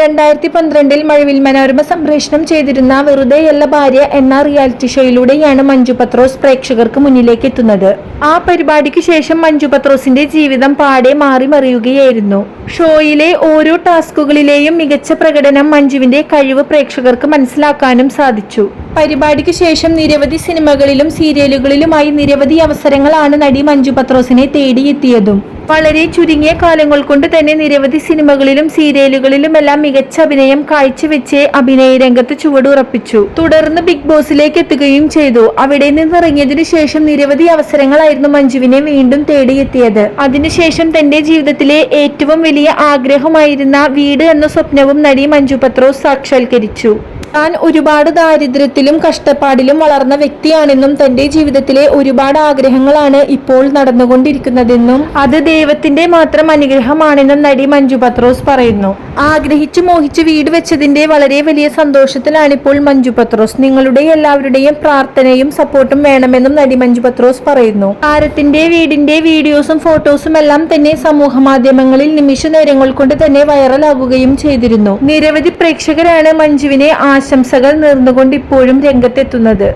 രണ്ടായിരത്തി പന്ത്രണ്ടിൽ മഴവിൽ മനോരമ സംപ്രേഷണം ചെയ്തിരുന്ന വെറുതെയല്ല ഭാര്യ എന്ന റിയാലിറ്റി ഷോയിലൂടെയാണ് മഞ്ജു പത്രോസ് പ്രേക്ഷകർക്ക് മുന്നിലേക്ക് എത്തുന്നത്. ആ പരിപാടിക്ക് ശേഷം മഞ്ജു പത്രോസിന്റെ ജീവിതം പാടെ മാറി മറിയുകയായിരുന്നു. ഷോയിലെ ഓരോ ടാസ്കുകളിലെയും മികച്ച പ്രകടനം മഞ്ജുവിന്റെ കഴിവ് പ്രേക്ഷകർക്ക് മനസ്സിലാക്കാനും സാധിച്ചു. പരിപാടിക്ക് ശേഷം നിരവധി സിനിമകളിലും സീരിയലുകളിലുമായി നിരവധി അവസരങ്ങളാണ് നടി മഞ്ജു പത്രോസിനെ തേടിയെത്തിയതും. വളരെ ചുരുങ്ങിയ കാലങ്ങൾ കൊണ്ട് തന്നെ നിരവധി സിനിമകളിലും സീരിയലുകളിലുമെല്ലാം മികച്ച അഭിനയം കാഴ്ചവെച്ച് അഭിനയ രംഗത്ത് ചുവടുറപ്പിച്ചു. തുടർന്ന് ബിഗ് ബോസിലേക്ക് എത്തുകയും ചെയ്തു. അവിടെ നിന്നിറങ്ങിയതിനു ശേഷം നിരവധി അവസരങ്ങളായിരുന്നു മഞ്ജുവിനെ വീണ്ടും തേടിയെത്തിയത്. അതിനുശേഷം തന്റെ ജീവിതത്തിലെ ഏറ്റവും വലിയ ആഗ്രഹമായിരുന്ന വീട് എന്ന സ്വപ്നവും നടി മഞ്ജു പത്രോസ് സാക്ഷാത്കരിച്ചു. താൻ ഒരുപാട് ദാരിദ്ര്യത്തിലും കഷ്ടപ്പാടിലും വളർന്ന വ്യക്തിയാണെന്നും തന്റെ ജീവിതത്തിലെ ഒരുപാട് ആഗ്രഹങ്ങളാണ് ഇപ്പോൾ നടന്നുകൊണ്ടിരിക്കുന്നതെന്നും അത് ദൈവത്തിന്റെ മാത്രം അനുഗ്രഹമാണെന്നും നടി മഞ്ജു പത്രോസ് പറയുന്നു. ആഗ്രഹിച്ചു മോഹിച്ച് വീട് വെച്ചതിന്റെ വളരെ വലിയ സന്തോഷത്തിലാണ് ഇപ്പോൾ മഞ്ജു പത്രോസ്. നിങ്ങളുടെ എല്ലാവരുടെയും പ്രാർത്ഥനയും സപ്പോർട്ടും വേണമെന്നും നടി മഞ്ജു പത്രോസ് പറയുന്നു. താരത്തിന്റെ വീടിന്റെ വീഡിയോസും ഫോട്ടോസും എല്ലാം തന്നെ സമൂഹ മാധ്യമങ്ങളിൽ നിമിഷ നേരങ്ങൾ കൊണ്ട് തന്നെ വൈറലാകുകയും ചെയ്തിരുന്നു. നിരവധി പ്രേക്ഷകരാണ് മഞ്ജുവിനെ ആശംസകൾ നേർന്നുകൊണ്ട് ഇപ്പോഴും രംഗത്തെത്തുന്നത്